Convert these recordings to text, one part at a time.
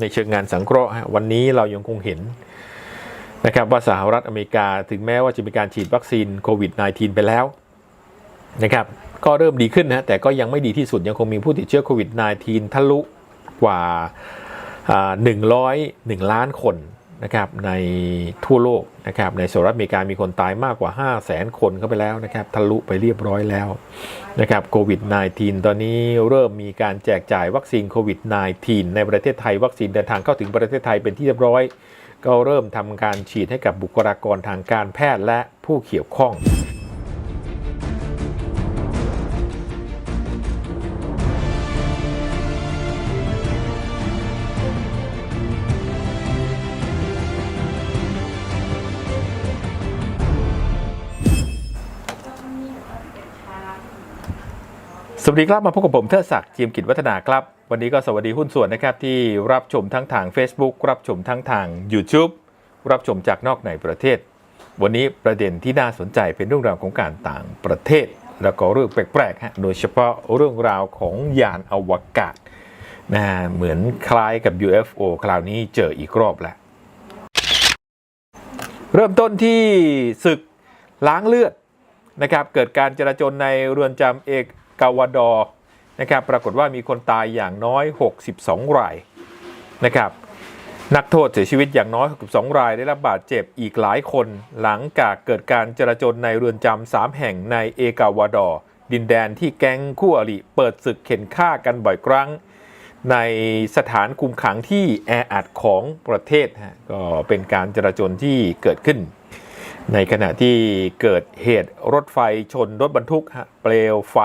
ในเชิงงานสังเคราะห์ฮะวันนี้เรายังคงเห็นนะครับว่าสหรัฐอเมริกาถึงแม้ว่าจะมีการฉีดวัคซีนโควิด -19 ไปแล้วนะครับก็เริ่มดีขึ้นนะแต่ก็ยังไม่ดีที่สุดยังคงมีผู้ติดเชื้อโควิด -19 ทะลุกว่าอ่า101 ล้านคน นะครับในทั่วโลกนะครับในสหรัฐอเมริกามีคนตายมากกว่า 5 0 0แสนคนเข้าไปแล้วนะครับทะลุไปเรียบร้อยแล้วนะครับโควิด -19 ตอนนี้เริ่มมีการแจกจ่ายวัคซีนโควิด -19 ในประเทศไทยวัคซีนเดินทางเข้าถึงประเทศไทยเป็นที่เรียบร้อย ก็เริ่มทำการฉีดให้กับบุคลากรทางการแพทย์และผู้เกี่ยวข้อง สวัสดีครับมาพบกับผมเทิดศักดิ์เจียมกิจวัฒนาครับ วันนี้ก็สวัสดีหุ้นส่วนนะครับ ที่รับชมทั้งทาง Facebook รับชมทั้งทาง YouTube รับชมจากนอกในประเทศ วันนี้ประเด็นที่น่าสนใจเป็นเรื่องราวของการต่างประเทศ แล้วก็เรื่องแปลกๆฮะโดยเฉพาะเรื่องราวของยานอวกาศนะเหมือนคล้ายกับ UFO คราวนี้เจออีกรอบแล้วเริ่มต้นที่ศึกล้างเลือดนะครับเกิดการจราจนในเรือนจำเอก กาวาดอนะครับปรากฏว่ามีคนตายอย่างน้อย 62 รายนะครับนักโทษเสียชีวิตอย่างน้อย 62 รายได้รับบาดเจ็บอีกหลายคน หลังจากเกิดการจราจนในเรือนจำสามแห่งในเอกาวาดอดินแดนที่แก๊งคู่อริเปิดศึกเข็นฆ่ากันบ่อยครั้ง ในสถานคุมขังที่แออัดของประเทศฮะก็เป็นการจราจนที่เกิดขึ้น ในขณะที่เกิดเหตุรถไฟชนรถบรรทุกฮะเปลวไฟ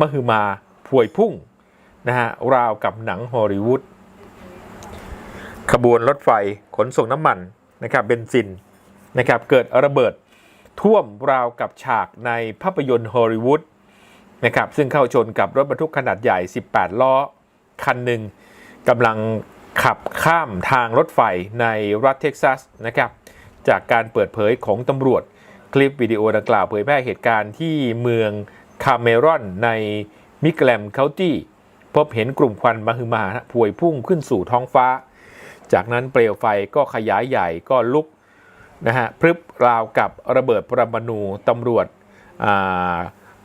มหึมาพวยพุ่งนะฮะราวกับหนังฮอลลีวูดขบวนรถไฟขนส่งน้ำมันนะครับเบนซินนะครับเกิดระเบิดท่วมราวกับฉากในภาพยนตร์ฮอลลีวูดนะครับซึ่งเข้าชนกับรถบรรทุกขนาดใหญ่ 18 ล้อ คันหนึ่งกำลังขับข้ามทางรถไฟในรัฐเท็กซัสนะครับจากการเปิดเผยของตำรวจคลิปวิดีโอดังกล่าวเผยแพร่เหตุการณ์ที่เมือง คาเมรอนในมิกแลมเคาตี้ พบเห็นกลุ่มควันมหึมาพวยพุ่งขึ้นสู่ท้องฟ้า จากนั้นเปลวไฟก็ขยายใหญ่ก็ลุกนะฮะพรึบราวกับระเบิดปรมาณูตำรวจ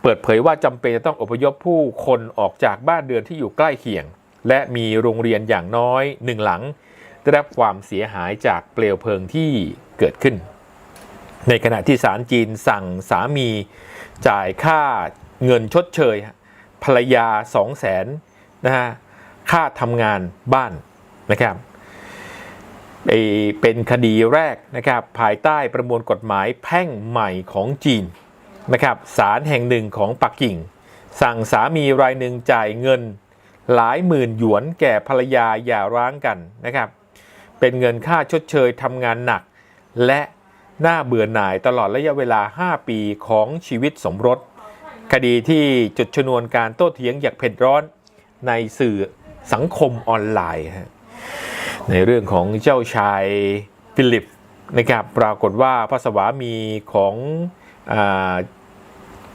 เปิดเผยว่าจำเป็นจะต้องอพยพผู้คนออกจากบ้านเรือนที่อยู่ใกล้เคียง และมีโรงเรียนอย่างน้อยหนึ่งหลัง ได้รับความเสียหายจากเปลวเพลิงที่เกิดขึ้น ในขณะที่ศาลจีนสั่งสามีจ่ายค่า เงินชดเชย ภรรยา 2 0 0แสนนะฮะค่าทำงานบ้านนะครับเป็นคดีแรกนะครับภายใต้ประมวลกฎหมายแพ่งใหม่ของจีนนะครับศาลแห่งหนึ่งของปักกิ่ง สั่งสามีรายหนึ่งจ่ายเงินหลายหมื่นหยวนแก่ภรรยาอย่าร้างกันนะครับ เป็นเงินค่าชดเชยทำงานหนัก และน่าเบื่อหน่ายตลอดระยะเวลา 5 ปีของชีวิตสมรส คดีที่จุดชนวนการโต้เถียงอย่างเผ็ดร้อนในสื่อสังคมออนไลน์ฮะในเรื่องของเจ้าชายฟิลิปนะครับปรากฏว่าพระสวามีของอ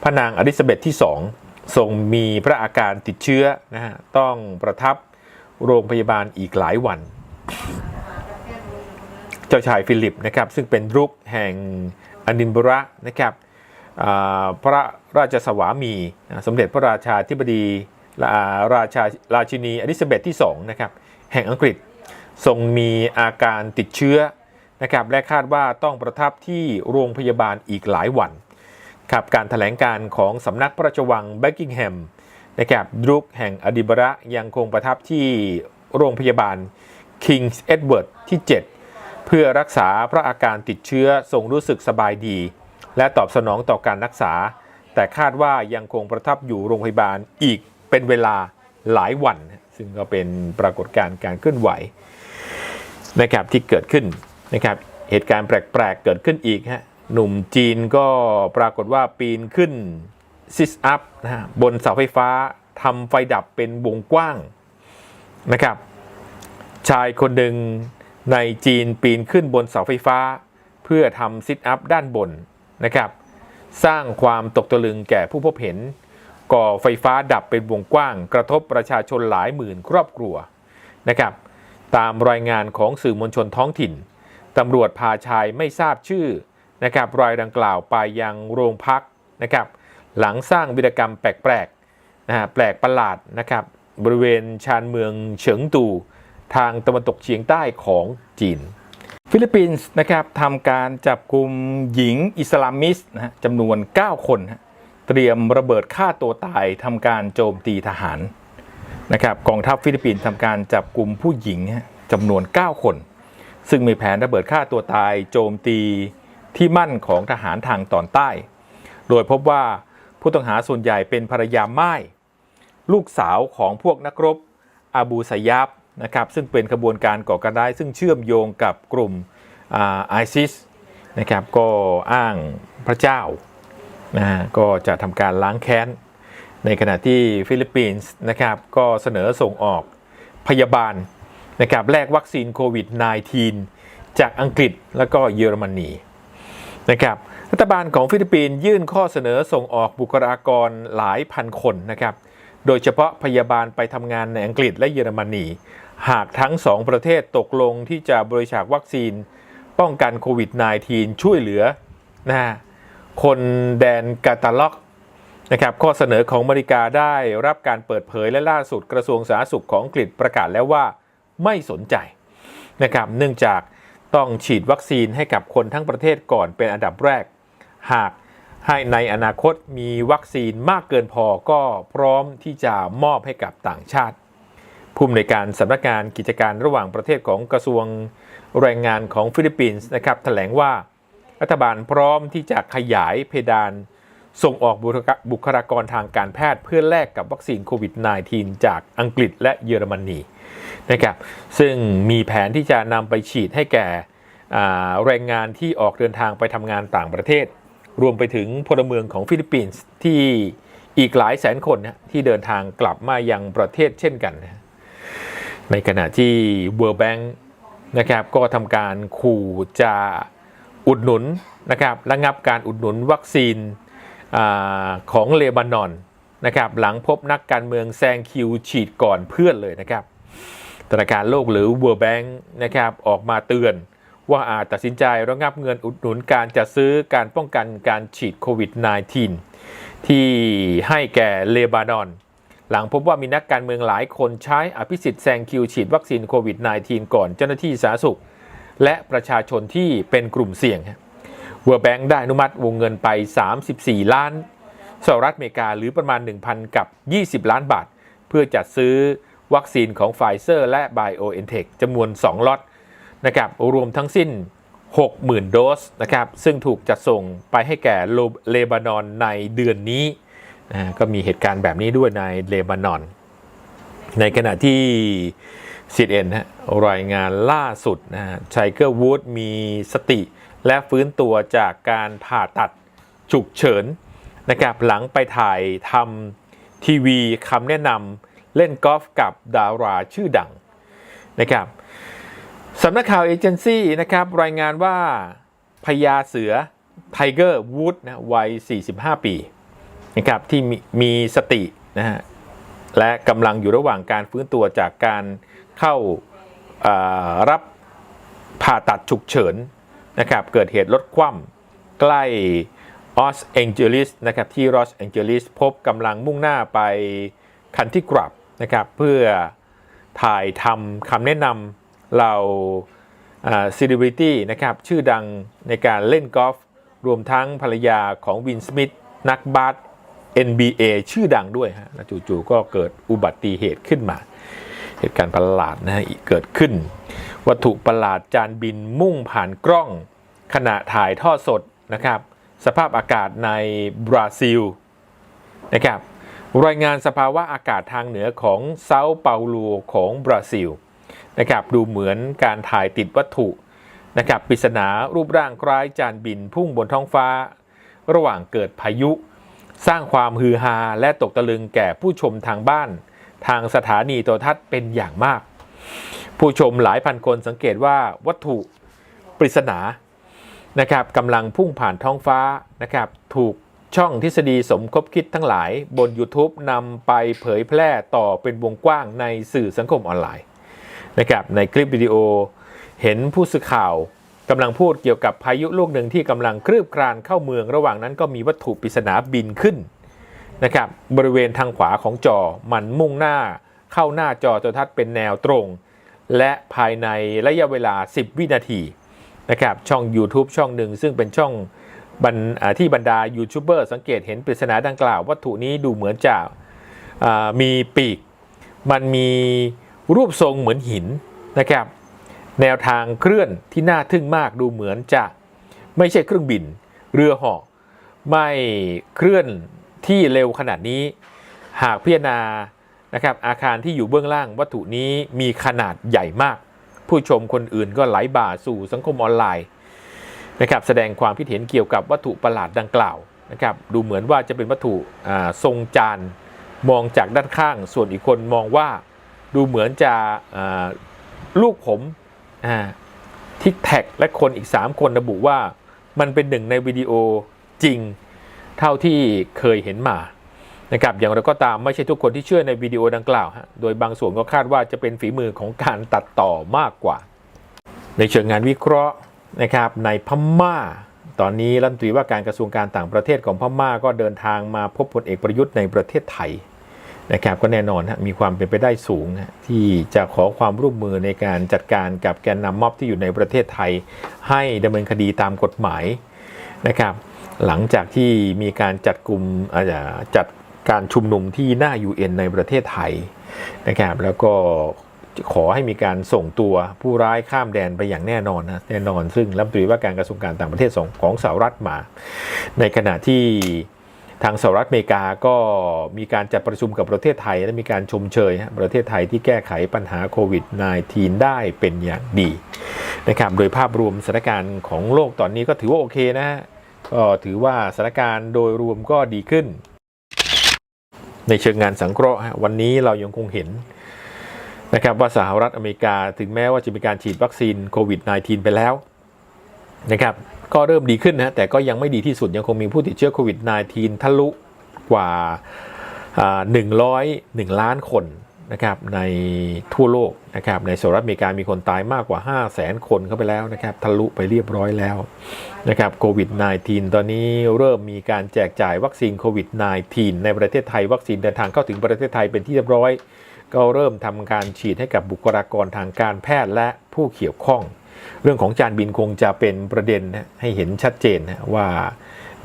พระนางอลิซาเบธที่2ทรงมีพระอาการติดเชื้อนะฮะต้องประทับโรงพยาบาลอีกหลายวัน เจ้าชายฟิลิปนะครับซึ่งเป็นรุกแห่งอนินบระนะครับ พระราชสวามี สมเด็จพระราชาธิบดีราชาราชินีอลิซาเบธที่2นะครับแห่งอังกฤษทรงมีอาการติดเชื้อนะครับและคาดว่าต้องประทับที่โรงพยาบาลอีกหลายวันครับการถแถลงการของสำนักพระราชวังเบกกิงแฮมนะครับรุกแห่งอดิบระยังคงประทับที่โรงพยาบาล King's Edward ที่ 7 เพื่อรักษาพระอาการติดเชื้อทรงรู้สึกสบายดี และตอบสนองต่อการรักษา แต่คาดว่ายังคงประทับอยู่โรงพยาบาลอีกเป็นเวลาหลายวัน ซึ่งก็เป็นปรากฏการณ์การเคลื่อนไหวนะครับที่เกิดขึ้นนะครับเหตุการณ์แปลกๆเกิดขึ้นอีกฮะหนุ่มจีนก็ปรากฏว่าปีนขึ้นซิสอัพนะฮะบนเสาไฟฟ้าทำไฟดับเป็นวงกว้างนะครับ ชายคนหนึ่งในจีนปีนขึ้นบนเสาไฟฟ้า เพื่อทำซิทอัพด้านบน นะครับ สร้างความตกตะลึงแก่ผู้พบเห็น ก่อไฟฟ้าดับเป็นวงกว้าง กระทบประชาชนหลายหมื่นครอบครัวนะครับ ตามรายงานของสื่อมวลชนท้องถิ่นตำรวจพาชายไม่ทราบชื่อนะครับรายดังกล่าวไปยังโรงพักนะครับ หลังสร้างวิรกรรมแปลกๆนะฮะแปลกประหลาดนะครับ บริเวณชานเมืองเฉิงตู ทางตะวันตกเฉียงใต้ของจีน ฟิลิปปินส์นะครับทำการจับกลุ่มหญิงอิสลามิสต์นะฮะจำนวน 9 คนฮะเตรียมระเบิดฆ่าตัวตายทำการโจมตีทหารนะครับกองทัพฟิลิปปินส์ทำการจับกลุ่มผู้หญิงจำนวน 9 คน ซึ่งมีแผนระเบิดฆ่าตัวตายโจมตีที่มั่นของทหารทางตอนใต้ โดยพบว่าผู้ต้องหาส่วนใหญ่เป็นภรรยาไม่ายลูกสาวของพวกนักรบอาบูสยับ นะครับซึ่งเป็นขบวนการก่อการร้าย ซึ่งเชื่อมโยงกับกลุ่มไอซิสนะครับก็อ้างพระเจ้านะฮะก็จะทำการล้างแค้น ในขณะที่ฟิลิปปินส์นะครับก็เสนอส่งออกพยาบาลนะครับแลกวัคซีนโควิด -19 จากอังกฤษแล้วก็เยอรมนีนะครับรัฐบาลของฟิลิปปินส์ยื่นข้อเสนอส่งออกบุคลากรหลายพันคนนะครับโดยเฉพาะพยาบาลไปทำงานในอังกฤษและเยอรมนี หากทั้งสองประเทศตกลงที่จะบริจาควัคซีน ป้องกันโควิด -19 ช่วยเหลือนะคนแดนกาตาล็อกนะครับข้อเสนอของอเมริกาได้รับการเปิดเผยและล่าสุดกระทรวงสาธารณสุขของอังกฤษประกาศแล้วว่าไม่สนใจนะครับเนื่องจากต้องฉีดวัคซีนให้กับคนทั้งประเทศก่อนเป็นอันดับแรก หากให้ในอนาคตมีวัคซีนมากเกินพอก็พร้อมที่จะมอบให้กับต่างชาติ ผู้อำนวยการสำนักงานกิจการระหว่างประเทศของกระทรวงแรงงานของฟิลิปปินส์นะครับแถลงว่ารัฐบาลพร้อมที่จะขยายเพดานส่งออกบุคลากรทางการแพทย์เพื่อแลกกับวัคซีนโควิด -19 จากอังกฤษและเยอรมนีนะครับซึ่งมีแผนที่จะนำไปฉีดให้แก่แรงงานที่ออกเดินทางไปทำงานต่างประเทศ รวมไปถึงพลเมืองของฟิลิปปินส์ที่อีกหลายแสนคนนะที่เดินทางกลับมายังประเทศเช่นกันนะ ในขณะที่ World Bank นะครับก็ทำการขู่จะอุดหนุนนะครับระงับการอุดหนุนวัคซีนอของเลบานอนนะครับหลังพบนักการเมืองแซงคิวฉีดก่อนเพื่อนเลยนะครับธนาคารโลกหรือ World Bank นะครับออกมาเตือนว่าอาจตัดสินใจระงับเงินอุดหนุนการจัดซื้อการป้องกันการฉีดโควิด -19 ที่ให้แก่เลบานอน หลังพบว่ามีนักการเมืองหลายคนใช้อภิสิทธิ์แซงคิวฉีดวัคซีนโควิด -19 ก่อนเจ้าหน้าที่สาธารณสุข และประชาชนที่เป็นกลุ่มเสี่ยง World Bank ได้อนุมัติวงเงินไป 34 ล้านสหรัฐอเมริกาหรือประมาณ 1,000 กับ 20 ล้านบาท เพื่อจัดซื้อวัคซีนของไฟเซอร์และ BioNTech จำนวน 2ล็อตนะครับรวมทั้งสิ้น 60,000 โดสนะครับซึ่งถูกจัดส่งไปให้แก่เลบานอนในเดือนนี้ นะก็มีเหตุการณ์แบบนี้ด้วยในเลบานอน ในขณะที่ CNN ฮะรายงานล่าสุดนะชัยเกอร์วูดมีสติและฟื้นตัวจากการผ่าตัดฉุกเฉินนะครับหลังไปถ่ายทำทีวีคำแนะนำเล่นกอล์ฟกับดาราชื่อดังนะครับสำนักข่าวเอเจนซี่นะครับรายงานว่าพญาเสือไทเกอร์วูดนะวัย 45 ปี นะครับที่มีสตินะฮะและกำลังอยู่ระหว่างการฟื้นตัวจากการเข้ารับผ่าตัดฉุกเฉินนะครับเกิดเหตุรถคว่ำใกล้ออสแองเจลิสนะครับที่ลอสแองเจลิสพบกำลังมุ่งหน้าไปคันที่กรับนะครับเพื่อถ่ายทำคำแนะนำเราซีดิบิตี้นะครับชื่อดังในการเล่นกอล์ฟรวมทั้งภรรยาของวินสมิธนักบาส NBA ชื่อดังด้วยฮะจู่ๆก็เกิดอุบัติเหตุขึ้นมา เหตุการณ์ประหลาดนะฮะเกิดขึ้น วัตถุประหลาดจานบินมุ่งผ่านกล้องขณะถ่ายทอดสดนะครับ สภาพอากาศในบราซิลนะครับรายงานสภาวะอากาศทางเหนือของเซาเปาโลของบราซิลนะครับดูเหมือนการถ่ายติดวัตถุนะครับปริศนารูปร่างคล้ายจานบินพุ่งบนท้องฟ้า ระหว่างเกิดพายุ สร้างความฮือฮาและตกตะลึงแก่ผู้ชมทางบ้าน ทางสถานีโทรทัศน์เป็นอย่างมาก ผู้ชมหลายพันคนสังเกตว่าวัตถุปริศนานะครับกำลังพุ่งผ่านท้องฟ้านะครับถูกช่องทฤษฎีสมคบคิดทั้งหลายบน YouTube นำไปเผยแพร่ต่อเป็นวงกว้างในสื่อสังคมออนไลน์นะครับในคลิปวิดีโอเห็นผู้สื่อข่าว กำลังพูดเกี่ยวกับพายุลูกหนึ่งที่กำลังคลืบคลานเข้าเมือง ระหว่างนั้นก็มีวัตถุปริศนาบินขึ้นนะครับบริเวณทางขวาของจอมันมุ่งหน้าเข้าหน้าจอโทรทัศน์เป็นแนวตรง และภายในระยะเวลา 10 วินาทีนะครับช่อง YouTube ช่องหนึ่งซึ่งเป็นช่องบรรที่บรรดายูทูบเบอร์สังเกตเห็นปริศนาดังกล่าว วัตถุนี้ดูเหมือนจะมีปีก มันมีรูปทรงเหมือนหินนะครับ แนวทางเคลื่อนที่น่าทึ่งมากดูเหมือนจะไม่ใช่เครื่องบิน เรือเหาะไม่เคลื่อนที่เร็วขนาดนี้ หากพิจารณานะครับอาคารที่อยู่เบื้องล่างวัตถุนี้มีขนาดใหญ่มาก ผู้ชมคนอื่นก็ไหลบ่าสู่สังคมออนไลน์นะครับแสดงความคิดเห็นเกี่ยวกับวัตถุประหลาดดังกล่าวนะครับดูเหมือนว่าจะเป็นวัตถุทรงจานมองจากด้านข้าง ส่วนอีกคนมองว่าดูเหมือนจะลูกผม ทิกแท็กและคนอีก 3 คนระบุว่ามันเป็นหนึ่งในวิดีโอจริงเท่าที่เคยเห็นมานะครับอย่างไรก็ตามไม่ใช่ทุกคนที่เชื่อในวิดีโอดังกล่าวฮะโดยบางส่วนก็คาดว่าจะเป็นฝีมือของการตัดต่อมากกว่า ในเชิงงานวิเคราะห์นะครับในพม่า ตอนนี้รัฐมนตรีว่าการกระทรวงการต่างประเทศของพม่าก็เดินทางมาพบพลเอกประยุทธ์ในประเทศไทย นะครับก็แน่นอนฮะมีความเป็นไปได้สูงฮะที่จะขอความร่วมมือในการจัดการกับแกนนำม็อบที่อยู่ในประเทศไทย ให้ดำเนินคดีตามกฎหมายนะครับ หลังจากที่มีการจัดกลุ่มอาจจะจัดการชุมนุมที่หน้า UN ในประเทศไทยนะครับ แล้วก็ขอให้มีการส่งตัวผู้ร้ายข้ามแดนไปอย่างแน่นอนนะแน่นอน ซึ่งรัฐมนตรีว่าการกระทรวงการต่างประเทศของสหรัฐมา ในขณะที่ ทางสหรัฐอเมริกาก็มีการจัดประชุมกับประเทศไทย และมีการชมเชยฮะประเทศไทยที่แก้ไขปัญหาโควิด -19 ได้เป็นอย่างดีนะครับโดยภาพรวมสถานการณ์ของโลกตอนนี้ก็ถือว่าโอเคนะฮะก็ถือว่าสถานการณ์โดยรวมก็ดีขึ้น ในเชิงงานสังเคราะห์วันนี้เรายังคงเห็นนะครับว่าสหรัฐอเมริกาถึงแม้ว่าจะมีการฉีดวัคซีนโควิด -19 ไปแล้ว นะครับก็เริ่มดีขึ้นนะแต่ก็ยังไม่ดีที่สุดยังคงมีผู้ติดเชื้อโควิด -19 ทะลุกว่า 101 ล้านคนนะครับในทั่วโลกนะครับในสหรัฐอเมริกามีคนตายมากกว่า 5 0 0แสนคนเข้าไปแล้วนะครับทะลุไปเรียบร้อยแล้วนะครับโควิด -19 ตอนนี้เริ่มมีการแจกจ่ายวัคซีนโควิด -19 ในประเทศไทย วัคซีนเดินทางเข้าถึงประเทศไทยเป็นที่เรียบร้อย ก็เริ่มทำการฉีดให้กับบุคลากรทางการแพทย์และผู้เกี่ยวข้อง เรื่องของจานบินคงจะเป็นประเด็นนะให้เห็นชัดเจนว่า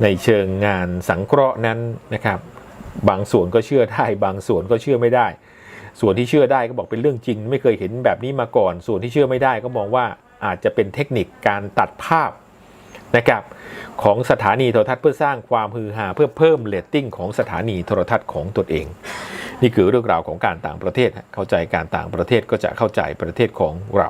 ในเชิงงานสังเคราะห์นั้นนะครับ บางส่วนก็เชื่อได้บางส่วนก็เชื่อไม่ได้ ส่วนที่เชื่อได้ก็บอกเป็นเรื่องจริง ไม่เคยเห็นแบบนี้มาก่อน ส่วนที่เชื่อไม่ได้ก็มองว่าอาจจะเป็นเทคนิคการตัดภาพนะครับของสถานีโทรทัศน์เพื่อสร้างความฮือฮาเพื่อเพิ่มเรตติ้งของสถานีโทรทัศน์ของตนเอง นี่คือเรื่องราวของการต่างประเทศเข้าใจการต่างประเทศก็จะเข้าใจประเทศของเรา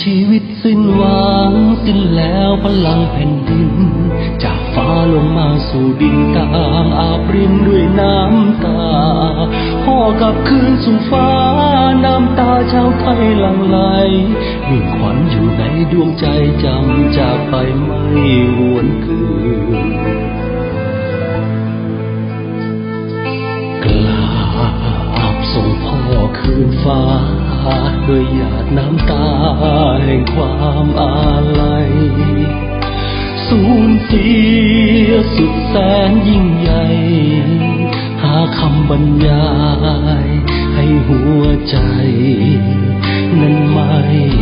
ชีวิตสิ้นหวังสิ้นแล้วพลังแผ่นดิน จากฟ้าลงมาสู่ดินตามอาบรินด้วยน้ำตาห่อกับคืนสู่ฟ้าน้ำตาชาวไทยหลั่งไหลมีขวัญอยู่ในดวงใจจำจากไปไม่หวนคืนกราบส่งพ่อคืนฟ้า ด้วยหยาดน้ำตาแห่งความอาลัย สูญเสียสุดแสนยิ่งใหญ่ หาคำบรรยาย ให้หัวใจ นั้นไม่มี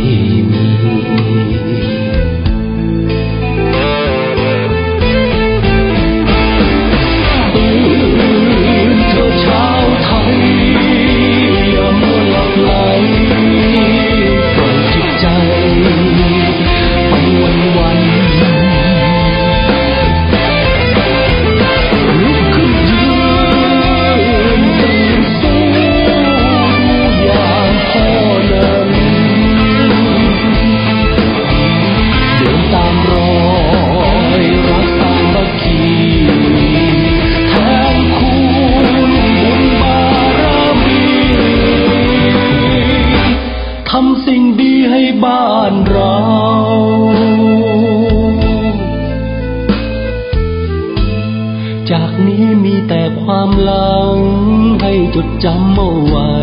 จำเอาไว้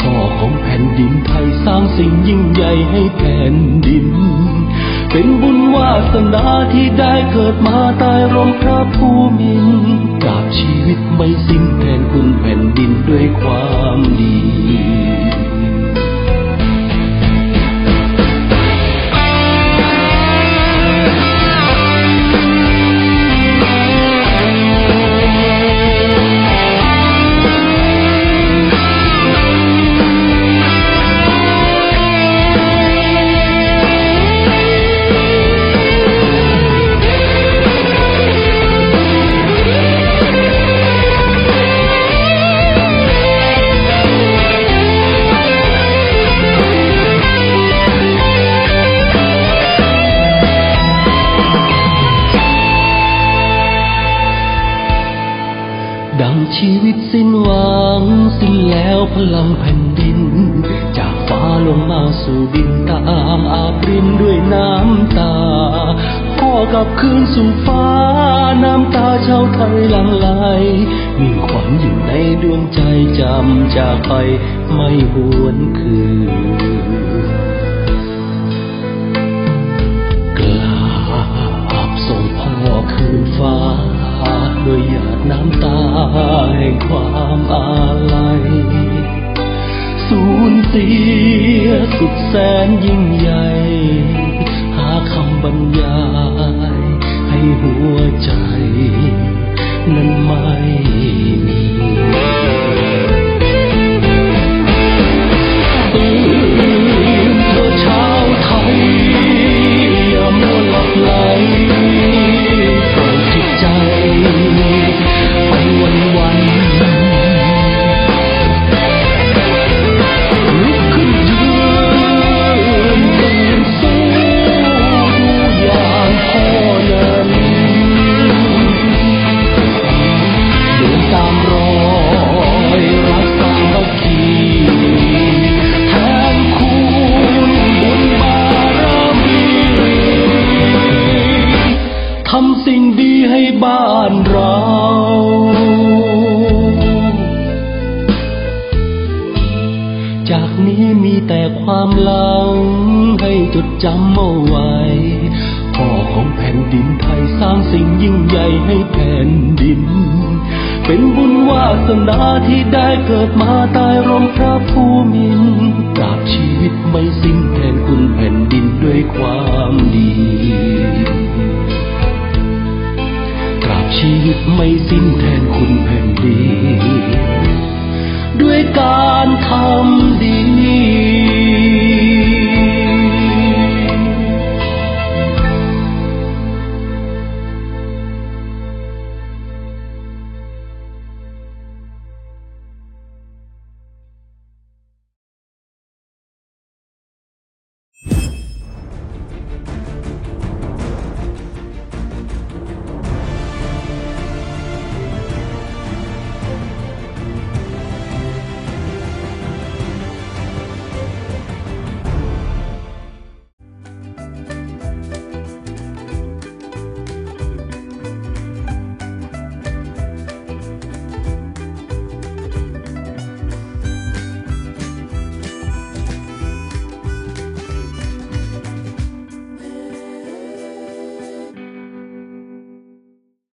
พ่อของแผ่นดินไทยสร้างสิ่งยิ่งใหญ่ให้แผ่นดิน เป็นบุญวาสนาที่ได้เกิดมาใต้ร่มพระภูมินกราบชีวิตไม่สิ้นแทนคุณแผ่นดินด้วยความดี ชีวิตสิ้นหวัง สิ้นแล้วพลังแผ่นดิน จากฟ้าลงมาสู่ดินตามอาบรินด้วยน้ำตา พ่อกลับคืนสู่ฟ้า น้ำตาชาวไทยหลั่งไหลมิ่งขวัญอยู่ในดวงใจจำจากไปไม่หวนคืน ด้วยหยาดน้ำตาแห่งความอาลัย สูญเสียสุดแสนยิ่งใหญ่ หาคำบรรยายให้หัวใจ นั้นไม่มี วาสนาที่ได้เกิดมาตายร่มพระผู้มินตราบชีวิตไม่สิ้นแทนคุณแผ่นดินด้วยความดีตราบชีวิตไม่สิ้นแทนคุณแผ่นดินด้วยการทำดี